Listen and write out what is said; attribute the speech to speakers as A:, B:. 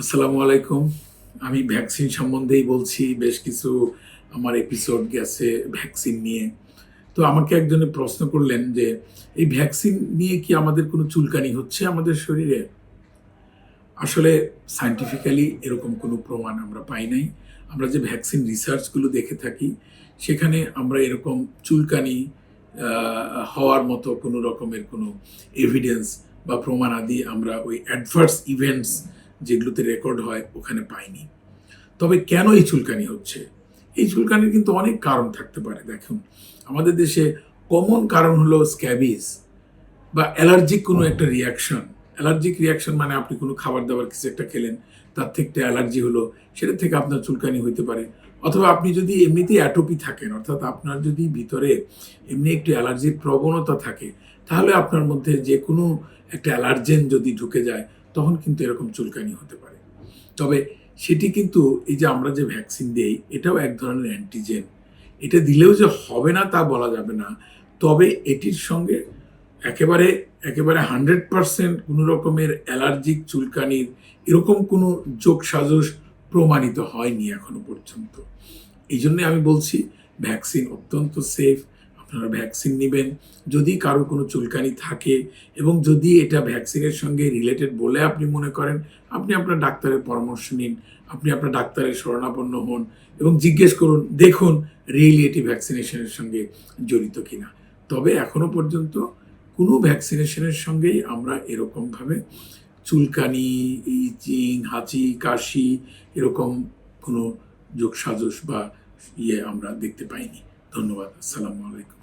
A: আসসালামু আলাইকুম। আমি ভ্যাকসিন সম্বন্ধেই বলছি, বেশ কিছু আমার এপিসোড গেছে ভ্যাকসিন নিয়ে। তো আমাকে একজনে প্রশ্ন করলেন যে, এই ভ্যাকসিন নিয়ে কি আমাদের কোনো চুলকানি হচ্ছে আমাদের শরীরে? আসলে সায়েন্টিফিক্যালি এরকম কোনো প্রমাণ আমরা পাই নাই। আমরা যে ভ্যাকসিন রিসার্চগুলো দেখে থাকি, সেখানে আমরা এরকম চুলকানি হওয়ার মতো কোনো রকমের কোনো এভিডেন্স বা প্রমাণ আদি আমরা ওই অ্যাডভার্স ইভেন্টস যেগুলোতে রেকর্ড হয় ওখানে পাইনি। তবে কেন এই চুলকানি হচ্ছে? এই চুলকানির কিন্তু অনেক কারণ থাকতে পারে দেখুন। আমাদের দেশে কমন কারণ হলো স্ক্যাবিস বা অ্যালার্জিক কোনো একটা রিয়াকশন অ্যালার্জিক রিয়াকশন মানে আপনি কোনো খাবার দাবার কিছু একটা খেলেন তার থেকে একটা অ্যালার্জি হলো সেটা থেকে আপনার চুলকানি হইতে পারে। অথবা আপনি যদি এমনিতেই অ্যাটোপি থাকেন অর্থাৎ আপনার যদি ভিতরে এমনি একটু অ্যালার্জির প্রবণতা থাকে তাহলে আপনার মধ্যে যে কোনো একটা অ্যালার্জেন যদি ঢুকে যায় তখন কিন্তু এরকম চুলকানি হতে পারে। তবে সেটি কিন্তু এই যে আমরা যে ভ্যাকসিন দেই, এটাও এক ধরনের অ্যান্টিজেন এটা দিলেও যে হবে না তা বলা যাবে না। তবে এটির সঙ্গে একেবারে একেবারে হান্ড্রেড পারসেন্ট কোনো রকমের অ্যালার্জিক চুলকানির এরকম কোনো যোগ সাজস প্রমাণিত হয়নি এখনও পর্যন্ত। এই জন্য আমি বলছি, ভ্যাকসিন অত্যন্ত সেফ আপনারা ভ্যাকসিন নেবেন। যদি কারও কোনো চুলকানি থাকে এবং যদি এটা ভ্যাকসিনের সঙ্গে রিলেটেড বলে আপনি মনে করেন, আপনি আপনার ডাক্তারের পরামর্শ নিন, আপনি আপনার ডাক্তারের শরণাপন্ন হন এবং জিজ্ঞেস করুন, দেখুন রিয়েলি এটি ভ্যাকসিনেশনের সঙ্গে জড়িত কিনা। তবে এখনও পর্যন্ত কোনো ভ্যাকসিনেশনের সঙ্গেই আমরা এরকমভাবে চুলকানি ইচিং হাঁচি, কাশি এরকম কোনো যোগসাজস বা ইয়ে আমরা দেখতে পাইনি। ধন্যবাদ। আসসালামু আলাইকুম।